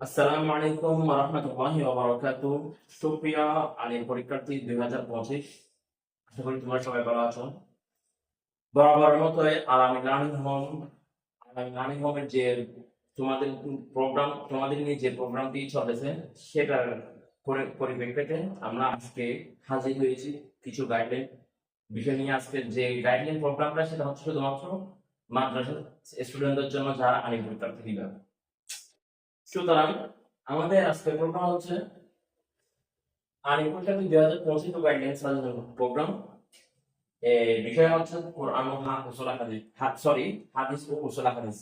আসসালামু আলাইকুম রহমতুল্লাহি ওয়া সুপ্রিয়, আলিম পরীক্ষার্থী দুই হাজার পঁচিশ। আশা করি তোমরা সবাই ভালো আছো। বরাবর মতো Alami learning home Alami learning হোমের যে তোমাদের প্রোগ্রাম তোমাদের নিয়ে যে প্রোগ্রামটি চলেছে সেটার পরি- পরিপ্রেক্ষিতে আমরা আজকে হাজির হয়েছি কিছু গাইডলাইন বিষয় নিয়ে আজকে যে গাইডলাইন প্রোগ্রামটা সেটা হচ্ছে শুধুমাত্র মাদ্রাসার স্টুডেন্টদের জন্য যারা আলিম পরীক্ষার্থী দিবে সুতরাং আমাদের আজকের প্রোগ্রাম হচ্ছে আলিপুর দুই হাজার পঁচিশ গাইডলাইন প্রোগ্রাম বিষয় হচ্ছে কোরআন ও হা উসুল হাদিস সরি হাদিস ও উসুল হাদিস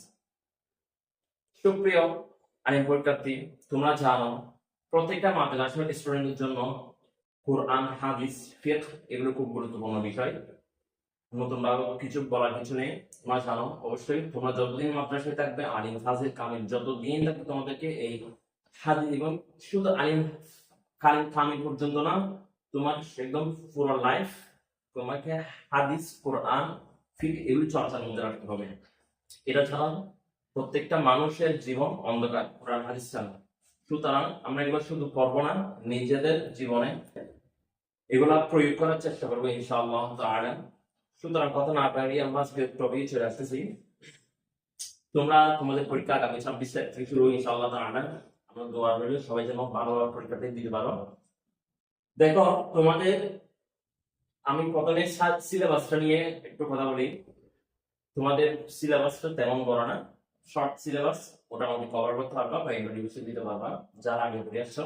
সুপ্রিয় আলিম পরীক্ষার্থী, তোমরা জানো, প্রত্যেকটা মাদ্রাসার স্টুডেন্টের জন্য কোরআন, হাদিস, ফিকহ এগুলো খুব গুরুত্বপূর্ণ বিষয়। নতুন ভাবে কিছু বলার কিছু নেই। তোমরা জানো অবশ্যই তোমরা যতদিন মাদ্রাসায় থাকবে, আলিম ফাজিল কামিল, যতদিন থাকবে তোমাদেরকে এই হাদিস এবং শুধু আলিম কালিম কামিল পর্যন্ত না, তোমার একদম পুরো লাইফ তোমাকে হাদিস, কোরআন, ফিক এগুলি চর্চার মধ্যে রাখতে হবে। এটা ছাড়া প্রত্যেকটা মানুষের জীবন অন্ধকার, কোরআন, হাদিস ছাড়া। সুতরাং আমরা এগুলো শুধু পড়ব না, নিজেদের জীবনে এগুলা প্রয়োগ করার চেষ্টা করব, ইনশাআল্লাহ তাআলা। সুতরাং কথা না পারি আমরা আজকে টপিকে চলে আসতেছি। তোমরা তোমাদের পরীক্ষা আগামী ছাব্বিশ তারিখ থেকে শুরু ইনশাআল্লাহ তাআলা আমরা দোয়া রইল, সবাই যেন ভালোভাবে পরীক্ষাটা দিতে পারো। দেখো তোমাদের আমি প্রথমে সিলেবাসটা নিয়ে একটু কথা বলি। তোমাদের সিলেবাসটা তেমন বড় না শর্ট সিলেবাস ওটা আমাকে কভার করতে পারবা, বা ইন্টারভিউ দিতে পারবা, যারা আগে পড়ে আসছো।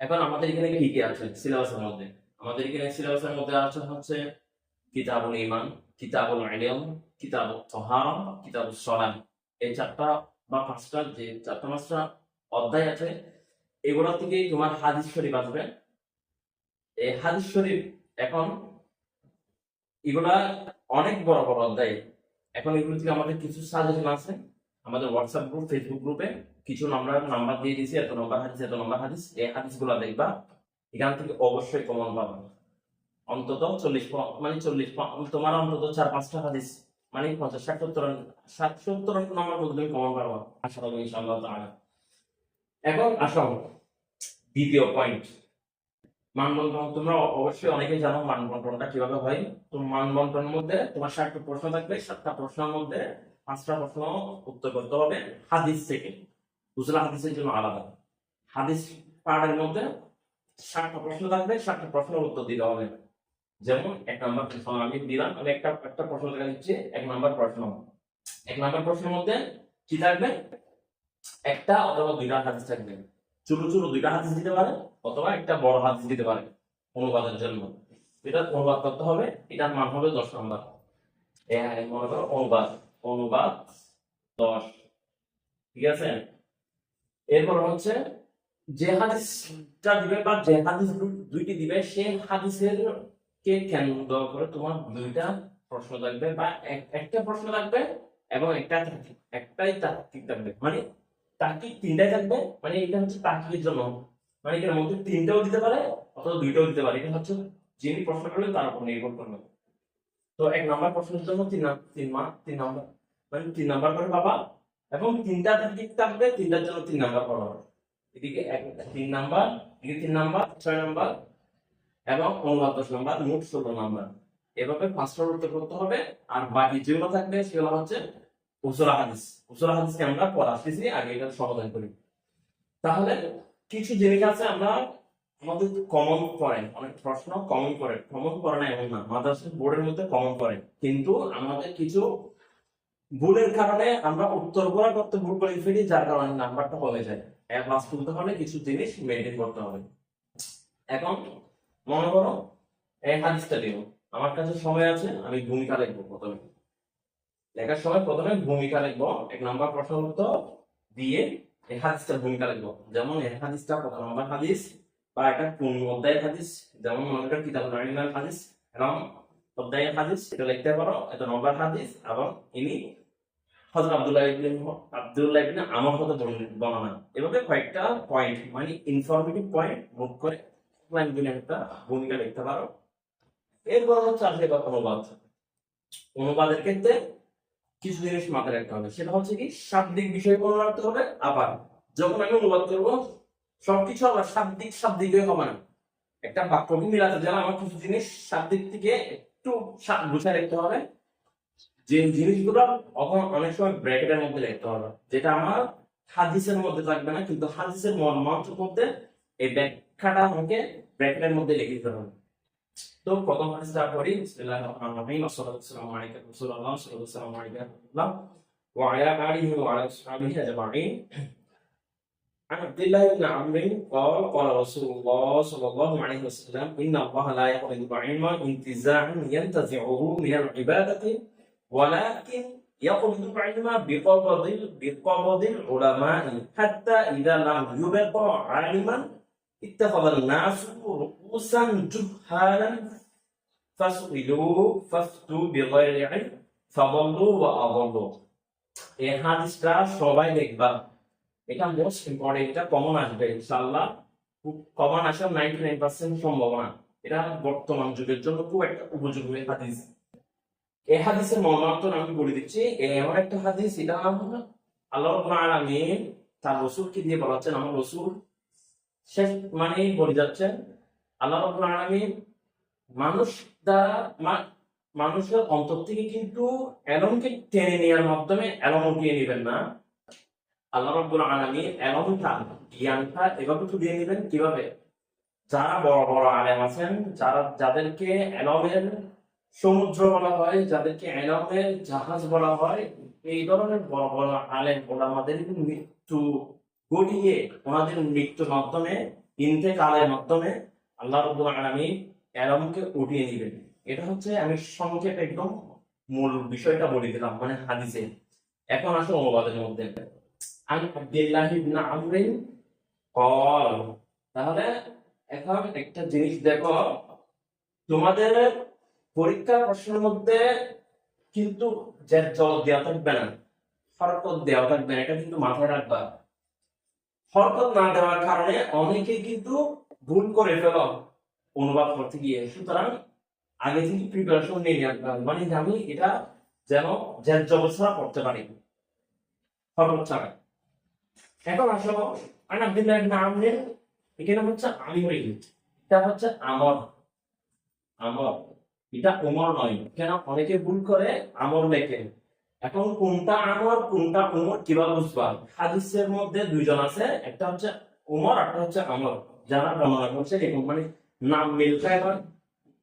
এখন আমাদের এখানে কি কি আছে সিলেবাসের মধ্যে? আমাদের এখানে সিলেবাসের মধ্যে আছে হচ্ছে কিতাবুল ইমান কিতাবুল ইলম কিতাব তহারা কিতাবুল সলাম এই চারটা বা পাঁচটা যে চারটা পাঁচটা অধ্যায় আছে, এগুলো থেকেই তোমার হাদিস শরীফ আসবে। এই হাদিস শরীফ এখন এগুলা অনেক বড় বড় অধ্যায়। এখন এগুলো থেকে আমাদের কিছু সাজেশন আছে। আমাদের হোয়াটসঅ্যাপ গ্রুপ ফেসবুক গ্রুপে কিছু নাম্বার নাম্বার দিয়ে দিয়েছি, এত নম্বর হাদিস, এত নম্বর হাদিস। এই হাদিসগুলা দেখবা, এখান থেকে অবশ্যই কমন পাবা। অন্তত চল্লিশ মানে চল্লিশ তোমার অন্তত চার পাঁচটা হাদিস মানে পঞ্চাশ, ষাট সত্তর ষাট সত্তর নম্বর মধ্যে তুমি কমন পারবা। আশা করি ইনশাআল্লাহ তাআলা। এখন আসো। দ্বিতীয় পয়েন্ট মানবন্টন তোমরা অবশ্যই অনেকে জানো মানবন্টনটা কীভাবে হয়। তো মানবন্টনের মধ্যে তোমার ষাটটা প্রশ্ন থাকবে। সাতটা প্রশ্নের মধ্যে পাঁচটা প্রশ্ন উত্তর করতে হবে হাদিস থেকে। উজলা হাদিসের জন্য আলাদা। হাদিস পার্টের মধ্যে ষাটটা প্রশ্ন থাকবে। ষাটটা প্রশ্নের উত্তর দিতে হবে। যেমন এক নম্বর প্রশ্ন আমি দিলাম, আমি একটা একটা প্রশ্ন দেখা দিচ্ছি, এক নম্বর প্রশ্ন। এক নম্বর প্রশ্নের মধ্যে কি থাকবে? একটা অথবা দুইটা হাদিস থাকবে। চুরু চুরু দুইটা হাদিস দিতে পারে অথবা একটা বড় হাদিস দিতে পারে অনুবাদের জন্য। এটা অনুবাদ করতে হবে? এটার মান হবে দশ নম্বর। মনে করো অনুবাদ অনুবাদ দশ। ঠিক আছে? এরপর হচ্ছে যে হাদিসটা দিবে বা যে হাদিস দুইটি দিবে, সেই হাদিসের কে কেন্দ্র করে? তোমার দুইটা প্রশ্ন থাকবে বা একটা প্রশ্ন থাকবে এবং একটা একটাই তার্কিক থাকবে। মানে তার্কিক তিনটাই থাকবে? মানে এটা হচ্ছে তার্কিকের জন্য। মানে এটার মধ্যে তিনটাও দিতে পারে অথবা দুইটাও দিতে পারে। এটা হচ্ছে যিনি প্রশ্ন করবেন তার উপর নির্ভর করবে। তো এক নম্বর প্রশ্নের জন্য তিন তিন মা তিন নম্বর। মানে তিন নাম্বার করে পাবা এবং তিনটা তার্কিক থাকবে, তিনটার জন্য তিন নাম্বার পাবা এদিকে এক তিন নাম্বার, এদিকে তিন নাম্বার, ছয় নাম্বার এবং অনুবাদ দশ নাম্বার, মোট ষোলো নাম্বার। এভাবে পাঁচটা উত্তর করতে হবে, আর বাকি যেগুলো থাকবে, সেগুলো হচ্ছে হাদিস আমরা পড়াচ্ছি আগে এটা সমাধান করি। তাহলে কিছু জিনিস আছে আমরা আমাদের কমন অনেক প্রশ্ন কমন পড়ে কমন পড়ে না এমন না। বোর্ডের মধ্যে কমন পড়ে কিন্তু আমাদের কিছু ভুলের কারণে আমরা উত্তর করা করতে ভুল করে ফেলি, যার কারণে নাম্বারটা কমে যায়। ক্লাস তুলতে হলে কিছু জিনিস মেনটেন করতে হবে। এখন মনে করো, এই হাদিসটা দিব আমার কাছে সময় আছে, আমি ভূমিকা লিখব প্রথমে। লেখার সময় প্রথমে ভূমিকা লিখব, এক নাম্বার প্রশ্ন উত্তর দিয়ে এই হাদিসটার ভূমিকা লিখব। যেমন এই হাদিসটা কত নম্বর হাদিস বা এটা কোন অধ্যায়ের হাদিস। যেমন মনে করেন কিতাব নারিনাল হাদিস এবং অধ্যায়ের হাদিস, এটা লিখতে পারো এত নম্বর হাদিস এবং ইনি হযরত আব্দুল্লাহ ইবনে আব্দুল্লাহ ইবনে আমার কথা বর্ণনা। এভাবে কয়েকটা পয়েন্ট মানে ইনফরমেটিভ পয়েন্ট নোট করে লাইন দিলে একটা ভূমিকা লিখতে পারো এরপর হচ্ছে আসলে এবার অনুবাদ অনুবাদের ক্ষেত্রে কিছু জিনিস মাথায় রাখতে হবে। সেটা হচ্ছে কি শাব্দিক বিষয় বর্ণনা রাখতে হবে আবার যখন আমি অনুবাদ করব সবকিছু আবার শাব্দিক শাব্দিক হবে না। একটা বাক্যকে মিলাতে গেলে আমার কিছু জিনিস শাব্দিক থেকে একটু গুছায় লিখতে হবে। যে জিনিসগুলো তখন অনেক সময় ব্র্যাকেটের মধ্যে লিখতে হবে যেটা আমার হাদিসের মধ্যে থাকবে না কিন্তু হাদিসের মর্মাংশের মধ্যে এই ব্যাখ্যাটা আমাকে ব্র্যাকেটের মধ্যে লিখে দিতে হবে তো প্রথম হাদিস যা করি বিসমিল্লাহির রহমানির রহিম আসসালাতু ওয়াসসালামু আলাইকা রাসূলুল্লাহ সাল্লাল্লাহু আলাইহি ওয়াসাল্লাম ওয়া আলা আলিহি ওয়া আলা আসহাবিহি আজমাইন عن عبد الله بن عمرو قال قال رسول الله صلى الله عليه وسلم إن الله لا يقبض العلم انتزاعا ينتزعه من العبادة ولكن يقبض العلم بقبض بقبض العلماء حتى إذا لم يبق عالما ইত্তাফাদান এই হাদিসটা সবাই দেখবা। এটা মোস্ট ইম্পর্টেন্ট এটা কমন আসবে ইনশাআল্লাহ। কমন আসার 99% সম্ভাবনা। এটা বর্তমান যুগের জন্য খুব একটা উপযোগী হাদিস। এই হাদিসের মর্মান্তর আমি বলে দিচ্ছি এমন একটা হাদিস, এটা আল্লাহ আলমী তার রসুলকে দিয়ে বলাচ্ছেন, আমার রসুল শেষ মানে বলে যাচ্ছেন আল্লাহ রাব্বুল আলামিন মানুষ দ্বারা মানুষের অন্তর থেকে কিন্তু এলমকে টেনে নেওয়ার মাধ্যমে এলম উঠিয়ে নেবেন না। আল্লাহ রাব্বুল আলামিন এলমটা, জ্ঞানটা এভাবে উঠিয়ে নেবেন কীভাবে? যারা বড় বড় আলেম আছেন, যারা, যাদেরকে এলমের সমুদ্র বলা হয়, যাদেরকে এলমের জাহাজ বলা হয়, এই ধরনের বড় বড় আলেম ওলামাদের মৃত্যু ঘটিয়ে ওনাদের মৃত্যুর মাধ্যমে, ইন্তেকালের মাধ্যমে আল্লাহ রবুল আলমী অ্যালমকে উঠিয়ে নেবেন এটা হচ্ছে আমি সংক্ষেপে একদম মূল বিষয়টা বলে দিলাম মানে হাদিসে। এখন আসো অনুবাদের মধ্যে। আমি আব্দুল্লাহ ইবনে আমরিন কল, তাহলে এখন একটা জিনিস দেখো, তোমাদের পরীক্ষা প্রশ্নের মধ্যে কিন্তু যে জল দেওয়া থাকবে না ফরকত দেওয়া থাকবে না, এটা কিন্তু মাথায় রাখবা। হরকত না দেওয়ার কারণে অনেকে কিন্তু ভুল করে ফেল অনুবাদ করতে গিয়ে। সুতরাং আগে থেকে প্রিপারেশন নিয়ে নেওয়া। মানে আমি এটা যেন জবর ছাড়া পড়তে পারি। হরকত ছাড়া। এখন আসো, আন আব্দুল্লাহ ইবনে আমর এখানে হচ্ছে আমি হই এটা হচ্ছে আমর। আমর। এটা উমর নয়। কেন? অনেকে ভুল করে, আমর লেখে এখন কোনটা আমর, কোনটা উমর কীভাবে বুঝবা? হাদিসের মধ্যে দুইজন আছে, একটা হচ্ছে উমর একটা হচ্ছে আমর। যারা বর্ণনা করছে এরকম মানে নাম মিল খায় বা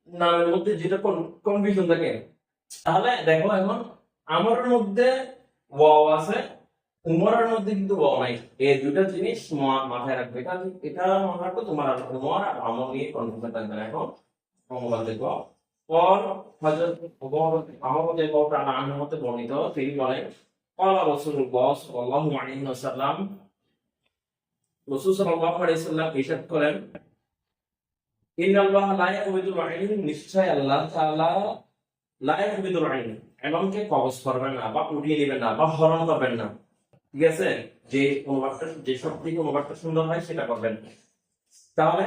নামের মধ্যে যেটা কনফিউশন থাকে। তাহলে দেখো এখন, আমরের মধ্যে ওয়াও আছে, উমরের মধ্যে কিন্তু ওয়াও নাই। এই দুটো জিনিস মাথায় রাখবে। এটা এটা মনে রাখো, তোমার উমর আর আমর নিয়ে কনফিউশন থাকবে না এখন। অনুবাদ দেখো। পর হযরত আমার যে বউটা আনার মধ্যে বর্ণিত তিনি বলেন قال رسول الله صلى الله عليه وسلم রাসূল সাল্লাল্লাহু আলাইহি সাল্লাম ইরশাদ করেন ইন্নাল্লাহ লা ইয়াকবিদুল ইলম নিশ্চয় আল্লাহ তাআলা লা ইয়াকবিদুল ইলম এমনকে কবজ করবেন না বা উঠিয়ে নেবেন না বা হরণ করবেন না ঠিক আছে যে অনুবাদটা যে সব থেকে অনুবাদটা সুন্দর হয় সেটা করবেন তাহলে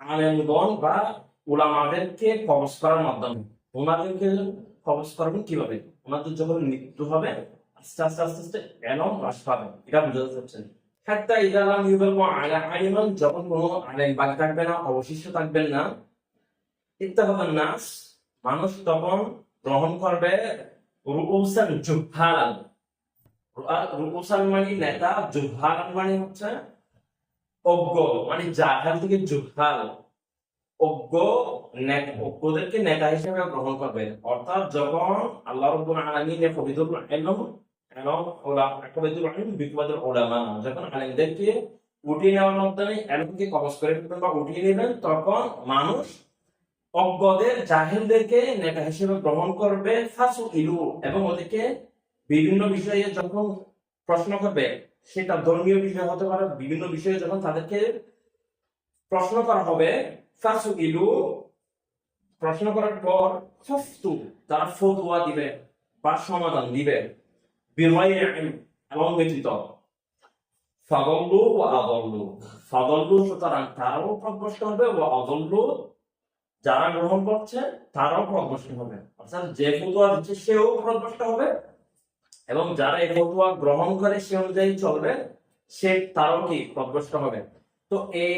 আলেমগণ বা উলামাদেরকে কবজ করার মাধ্যমে। ওনাদেরকে কবজ করবেন কীভাবে? ওনাদের যখন মৃত্যু হবে, আস্তে আস্তে আস্তে আস্তে এলম হ্রাস পাবে এটা বোঝাতে চাচ্ছেন ইদালাম আলিমান, যখন কোনো আলেম বাকি থাকবে না, অবশিষ্ট থাকবেন না ইত্তাফাকান নাস মানুষ তখন গ্রহণ করবে রুউসান জুহালান রুউসান মানে নেতা জুহালান মানে হচ্ছে অজ্ঞ মানে থেকে অজ্ঞ অজ্ঞদেরকে নেতা হিসেবে গ্রহণ করবে। অর্থাৎ যখন আল্লাহ রব্বুল আলামিন কবিদুল ইলম এবং ওলামা যখন আলেমদেরকে উঠিয়ে নেওয়ার মাধ্যমে এলমকে কবজ করে বা উঠিয়ে নেবেন, তখন মানুষ অজ্ঞদের, জাহেলদেরকে নেতা হিসেবে গ্রহণ করবে। ফাসু ইলু, এবং ওদেরকে বিভিন্ন বিষয়ে যখন প্রশ্ন করবে সেটা ধর্মীয় বিষয় হতে পারে, বিভিন্ন বিষয়ে যখন তাদেরকে প্রশ্ন করা হবে ফাসু ইলু প্রশ্ন করার পর ফাফতু, তারা ফতোয়া দিবে বা সমাধান দিবে বিনয় এবং ব্যতীত। ফাদল্লু ও আদল্লু, ফাদল্লু সুতরাং তারাও প্রভ্রষ্ট হবে ও অদল্লু যারা গ্রহণ করছে তারাও প্রভ্রষ্ট হবে। অর্থাৎ যে ফতুয়া দিচ্ছে সেও প্রভ্রষ্ট হবে এবং যারা এই ফতুয়া গ্রহণ করে সে অনুযায়ী চলবে, সে তারাও কি প্রভ্রষ্ট হবে। তো এই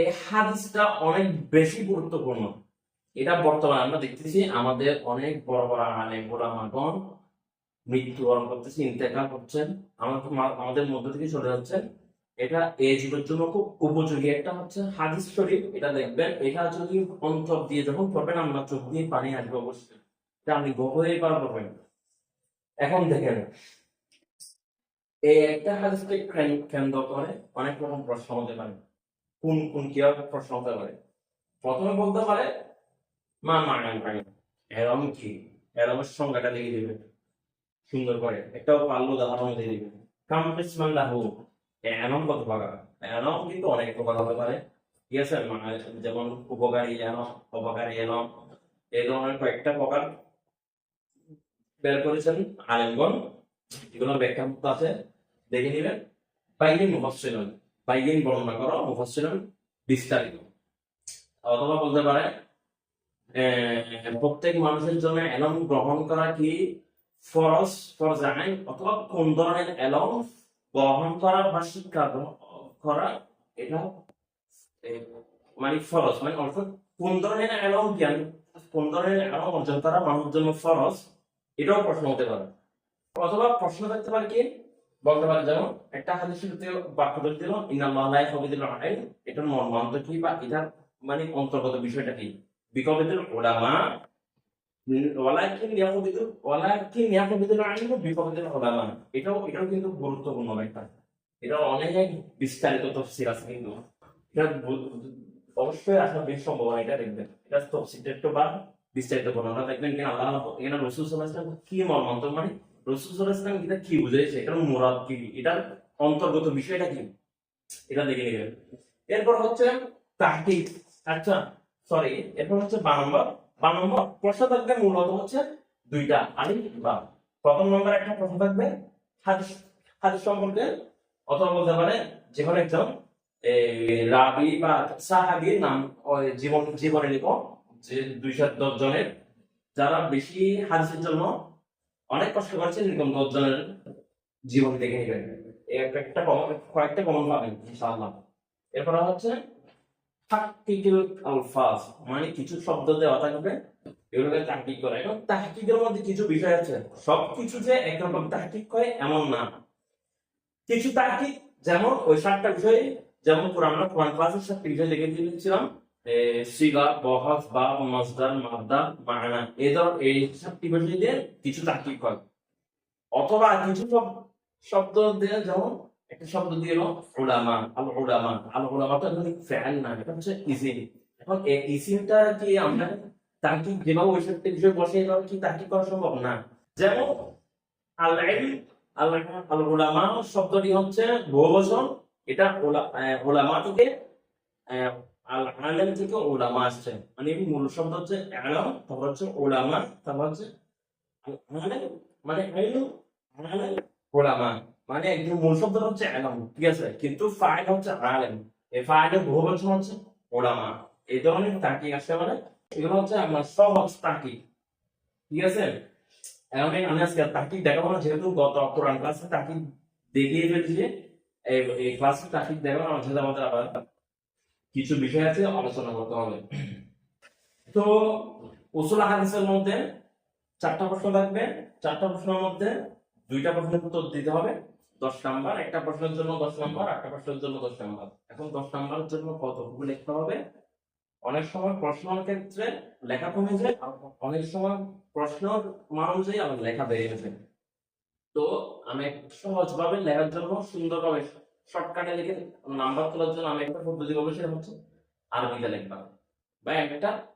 এই হাদিসটা অনেক বেশি গুরুত্বপূর্ণ। এটা বর্তমানে আমরা দেখতেছি, আমাদের অনেক বড় বড় আলেম ওলামাগণ মৃত্যুবরণ করতেছে, ইন্তেকাল করছেন। আমাদের আমাদের মধ্য থেকে চলে যাচ্ছেন। এটা এই যুগের জন্য খুব উপযোগী একটা হচ্ছে হাদিস শরীফ, এটা দেখবেন। এটা যদি অন্তর দিয়ে যখন পড়বেন, আমরা চোখ দিয়ে পানি আসবে অবশ্যই। এটা আপনি গহরেই পার করবেন। এখন দেখেন। এই একটা হাদিসকে কেন- কেন্দ্র করে অনেক রকম প্রশ্ন হতে পারে। কোন কোন কীভাবে প্রশ্ন হতে পারে? প্রথমে বলতে পারে মা মাগান পানি এরম কি? এরমের সংজ্ঞাটা লিখে দিবে। সুন্দর করে। একটাও পারল উদাহরণ দিয়ে দিবে। কাম্পিসমান লাহু। এরম কত প্রকার এরম কিন্তু অনেক প্রকার হতে পারে। ঠিক আছে? মানে যেমন উপকারী এরম অপকারী এরম এই ধরনের কয়েকটা প্রকার বের করেছেন আলেমগণ এগুলো ব্যাখ্যা আছে, দেখে নিবেন। বাইগিন মুফাসসিলুন বাইগিন বর্ণনা করো মুফাসসিলুন বিস্তারিত। অথবা বলতে পারে প্রত্যেক মানুষের জন্য এলম গ্রহণ করা কি ফরজ ফরজ আইন অথবা কোন ধরনের এলম গ্রহণ করা বা শিক্ষা করা, এটা মানে ফরজ। মানে অর্থাৎ কোন ধরনের এলম জ্ঞান, কোন ধরনের এলম অর্জন করা মানুষের জন্য ফরজ এটাও প্রশ্ন হতে পারে। অথবা প্রশ্ন থাকতে পারে কি? বলতে পারে যেমন, একটা হাদিসের বাক্য ধরে দিল ইনাল্লাহ লা ইয়াহবিদুল আইন এটার মর্মান্ত কি বা এটার মানে অন্তর্গত বিষয়টা কি? বিকবিদুল বিকবিদুল উলামা। এটাও এটাও কিন্তু গুরুত্বপূর্ণ একটা এটা অনেক বিস্তারিত আছে কিন্তু। এটা অবশ্যই আসার বেশ সম্ভাবনা, এটা দেখবেন। এটা তফসিরটা একটু বা বিস্তারিত বর্ণনা দেখবেন কিনা আল্লাহ এখানে রসুল সাল্লাহ কি মানে রসুল সাল্লাহ এটা কি এটার মুরাদ কি? এটার অন্তর্গত বিষয়টা কি? এটা দেখে নেবেন। এরপর হচ্ছে আচ্ছা সরি এরপর হচ্ছে নম্বর। নম্বর, প্রশ্ন থাকবে মূলত হচ্ছে দুইটা। আলিফ বা প্রথম নম্বর একটা প্রশ্ন থাকবে, হাদিস হাদিস সম্পর্কে। অথবা বলতে পারে যে কোনো একজন রাবি বা সাহাবির নাম জীবন জীবনে লিখো যে দুইশো দশ জনের যারা বেশি হাদিসের জন্য অনেক কষ্ট করেছেন, এরকম দশ জনের জীবন দেখে নেবেন। একটা কয়েকটা কমন পাবেন, ইনশাআল্লাহ। এরপর হচ্ছে, তাহকিকুল আলফাজ মানে কিছু শব্দ দেওয়া থাকবে, এগুলোকে তাহকিক করে। এবং তাহকিকের মধ্যে কিছু বিষয় আছে। সব কিছু যে একরকম তাহকিক করে এমন না। কিছু তাহকিক, যেমন ওই সাতটা বিষয়, যেমন আমরা কোরআন ক্লাসের সাতটা বিষয় লিখে দিয়েছিলাম সিগা বহস বা মসদার মাদ্দা মানা এই ধর এই দিয়ে কিছু তাহকিক করে অথবা কিছু শব্দ দিয়ে যেমন একটা শব্দ দিয়ে এলো উলামা আল উলামা আল উলামাটা কিন্তু ফ্যান না এটা হচ্ছে ইসিম। এখন এই ইসিমটা কি আমরা তাকে যেভাবে ওই সাথে বিষয় বসে এভাবে কি তাকে করা সম্ভব? না। যেমন আল আল আল উলামা শব্দটি হচ্ছে বহুবচন। এটা আহ, উলামা থেকে আল আলেম থেকে উলামা আসছে। মানে মূল শব্দ হচ্ছে আলম, তারপর হচ্ছে উলামা, তারপর হচ্ছে মানে উলামা। মানে একদম মূল শব্দটা হচ্ছে আলম, ঠিক আছে? কিন্তু ফাইল হচ্ছে আলেম। এই ফাইলের বহুবচন হচ্ছে ওলামা এই ধরনের তাকিক আসতে পারে। এগুলো হচ্ছে আমার সহজ তাকিক ঠিক আছে? এখন আমি আজকে তাকিক দেখাবো না, যেহেতু গত কোরআন ক্লাসে তাকিক দেখিয়ে ফেলছি এই ক্লাসে তাকিক দেখাবো সাথে আমাদের আবার কিছু বিষয় আছে, আলোচনা করতে হবে। তো উসুল হাদিসের মধ্যে চারটা প্রশ্ন থাকবে। চারটা প্রশ্নের মধ্যে দুইটা প্রশ্নের উত্তর দিতে হবে। দশ নাম্বার, একটা প্রশ্নের জন্য দশ নাম্বার, একটা প্রশ্নের জন্য দশ নাম্বার। এখন দশ নাম্বারের জন্য কতটুকু লিখতে হবে? অনেক সময় প্রশ্নের ক্ষেত্রে লেখা কমে যায় অনেক সময় প্রশ্নের মান অনুযায়ী আমার লেখা বেড়ে গেছে তো আমি সহজভাবে লেখার জন্য সুন্দরভাবে শর্টকাটে লিখে নাম্বার তোলার জন্য আমি একটা পদ্ধতি বলব সেটা হচ্ছে আরবিতে লিখবা। বা একটা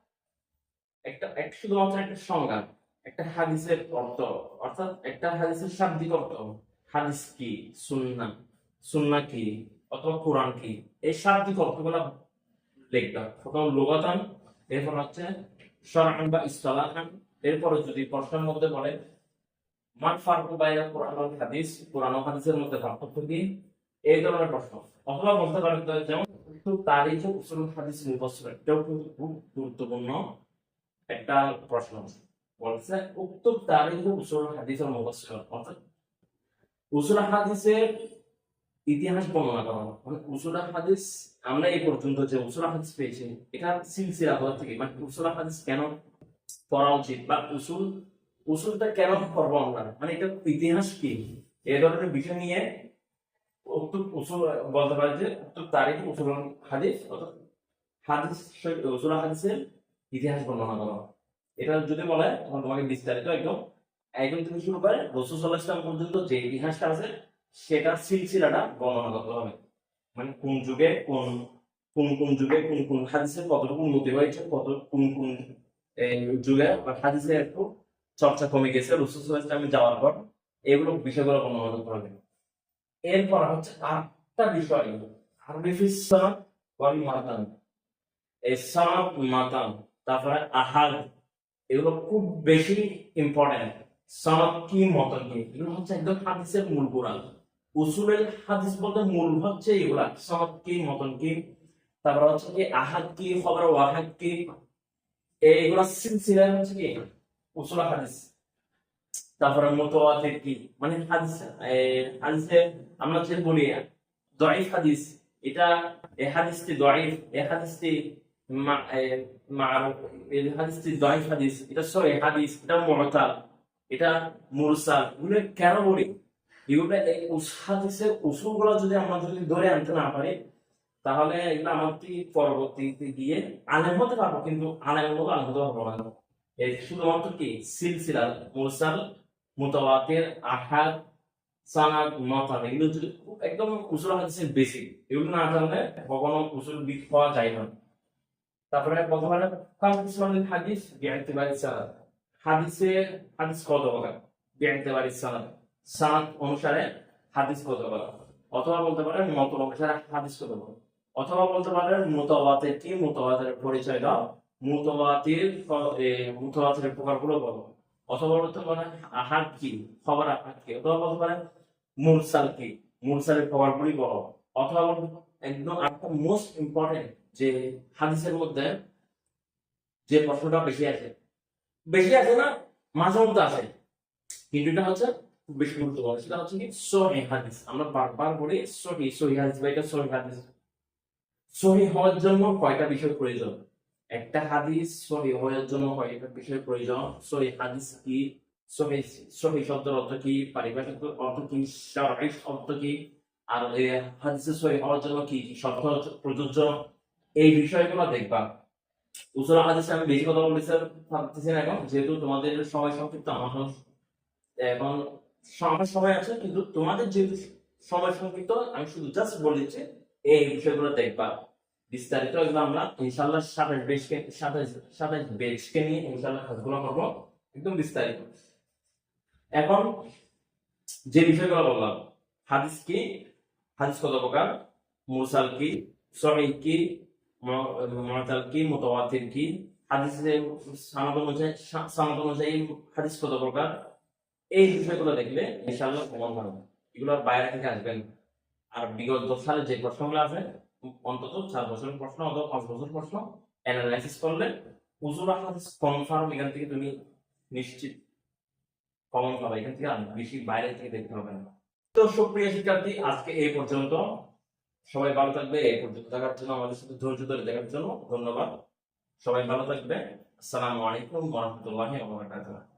একটা, এক- শুধুমাত্র একটা সংজ্ঞা, একটা হাদিসের অর্থ। অর্থাৎ একটা হাদিসের শাব্দিক অর্থ। হাদিস কি? সুন্নাহ। সুন্না কি? অথবা কোরআন কি? এই সাতটি তথ্যগুলো লিখবা। প্রথম লোগাতান, এরপর হচ্ছে শরআন বা ইসলাহান এরপরে যদি প্রশ্নের মধ্যে বলে মান ফারকু বাইনা কোরআন হাদিস, কোরআন হাদিসের মধ্যে পার্থক্য কি? এই ধরনের প্রশ্ন। অথবা বলতে পারেন যেমন তারিখ উসুল হাদিস মুফাসসির এটাও কিন্তু খুব গুরুত্বপূর্ণ একটা প্রশ্ন। বলছে, উক্ত তারিখ উসুল হাদিস ও অর্থাৎ উসুল হাদিসের ইতিহাস বর্ণনা করা মানে উসুল হাদিস, আমরা এই পর্যন্ত যে উসুল হাদিস পেয়েছি এটা সিলসিলা কোথা থেকে মানে উসুল হাদিস কেন পড়া উচিত বা উসুল, উসুলটা কেন পড়ব আমরা? মানে এটা ইতিহাস কি? এই ধরনের বিষয় নিয়ে উক্ত উসুল বলতে পারে যে উক্ত তারিখ উসুল হাদিস অর্থাৎ হাদিস উসুল হাদিসের ইতিহাস বর্ণনা করা এটা যদি বলে, তখন তোমাকে বিস্তারিত একদম একদম থেকে শুরু করে রসুল সাল্লাহ ইসলাম পর্যন্ত যে ইতিহাসটা আছে, সেটার সিলসিলাটা বর্ণনা করতে হবে। মানে কোন যুগে কোন কোন কোন যুগে কোন কোন হাদিসের কতটুকু উন্নতি হয়েছে, কত, কোন কোন যুগে হাদিসের একটু চর্চা কমে গেছে রসুল সাল্লাহ ইসলামে যাওয়ার পর, এগুলো বিষয়গুলো বর্ণনা করতে হবে। এরপর হচ্ছে আটটা বিষয় আরবিফিস ওয়াল মাতান এই সানাদ মাতান তারপরে আহাদ এগুলো খুব বেশি ইম্পর্টেন্ট সনদ কি মতন কি এগুলো হচ্ছে একদম হাদিসের মূল কোরআন। উসুলের হাদিস বলতে মূল হচ্ছে এগুলা। সনদ কি মতন কি? তারপর হচ্ছে কি আহাদ কি, খবর ওয়াহাদ কি? এইগুলা সিলসিলা হচ্ছে কি? উসুল হাদিস। তারপরে মুতাওয়াতির কি? মানে হাদিস হাদিসে আমরা যে বলি দয়ীফ হাদিস এটা এই হাদিসটি এ, হাদিসটি হাদিস এটা এটা কেন বলি? যদি আমরা যদি ধরে আনতে তাহলে পরবর্তীতে গিয়ে কিন্তু না। শুধুমাত্র কি? সিলসিলা মুরসাল মুতাওয়াতির আহাদ সানাদ মাতান এগুলো খুব একদম উসুল হাদিসের বেসিক এগুলো না জানলে কখনো উসুল বিদ পাওয়া যায় না। তারপরে কাম ইসলামিক হাদিস বিআইতিবারি সালাদ হাদিসে হাদিস কত প্রকার বিআইতিবারি সালাদ সানাদ। সানাদ অনুসারে হাদিস কত প্রকার অথবা বলতে পারেন মত অনুসারে হাদিস কত প্রকার অথবা বলতে পারেন মুতাওয়াতির কি? মুতাওয়াতির পরিচয় দাও। এ, মুতাওয়াতির প্রকারগুলো বলো। অথবা বলতে পারেন আহাদ কি? খবর আহাদ কি? অথবা বলতে পারেন, মুরসাল কি? মুরসালের খবরগুলি বলো অথবা একদম একটা মোস্ট ইম্পর্টেন্ট যে হাদিসের মধ্যে যে প্রশ্নটা বেশি আছে বেশি আছে না, মাঝে মধ্যে আছে কিন্তু এটা হচ্ছে বেশি গুরুত্বপূর্ণ। সেটা হচ্ছে কি? সহি হাদিস। আমরা বারবার বলি সহি সহি হাদিস বা এটা সহি হাদিস। সহি হওয়ার জন্য কয়টা বিষয় প্রয়োজন? একটা হাদিস সহি হওয়ার জন্য কয়টা বিষয় প্রয়োজন। সহি হাদিস কি? সহি সহি শব্দের অর্থ কি? পারিভাষিক অর্থ কি? শারঈ অর্থ কি? আর হাদিসে সহি হওয়ার জন্য কি শর্ত প্রযোজ্য? এই বিষয়গুলো দেখবা। উসুল হাদিসে আমি বেশি কথা বলতেছি ভাবতেছি না এখন, যেহেতু তোমাদের সময় সংক্ষিপ্ত, আমার এখন আমার সময় আছে, কিন্তু তোমাদের যেহেতু সময় সংক্ষিপ্ত, আমি শুধু জাস্ট বলেছি, এই বিষয়গুলো দেখবা। বিস্তারিত এগুলো আমরা। ইনশাল্লাহ সাতাশ বেশকে সাতাশ সাতাশ বেশকে নিয়ে ইনশাল্লাহ কাজগুলো করব। একদম বিস্তারিত। এখন যে বিষয়গুলো বললাম, হাদিস কি? হাদিস কত প্রকার? মুরসাল কি? সহি কি? মুতাল কি? মুতাওয়াতির কি? হাদিসে সানাদ অনুযায়ী সানাদ অনুযায়ী হাদিস কত প্রকার? এই বিষয়গুলো দেখলে ইনশাআল্লাহ প্রমাণ পাবেন এগুলো বাইরে থেকে আসবেন আর বিগত সালে যে প্রশ্নগুলো আছে অন্তত চার বছরের প্রশ্ন অথবা পাঁচ বছরের প্রশ্ন অ্যানালাইসিস করলে উজুর হাদিস কনফার্ম এখান থেকে তুমি নিশ্চিত কমন পাবে, এখান থেকে আর বেশি বাইরে থেকে দেখতে হবে না। তো সুপ্রিয় শিক্ষার্থী, আজকে এই পর্যন্ত। সবাই ভালো থাকবে, এই পর্যন্ত দেখার জন্য আমাদের সাথে ধৈর্য ধরে দেখার জন্য ধন্যবাদ। সবাই ভালো থাকবে। আসসালামু আলাইকুম ওয়া রাহমাতুল্লাহি ওয়া বারাকাতুহু।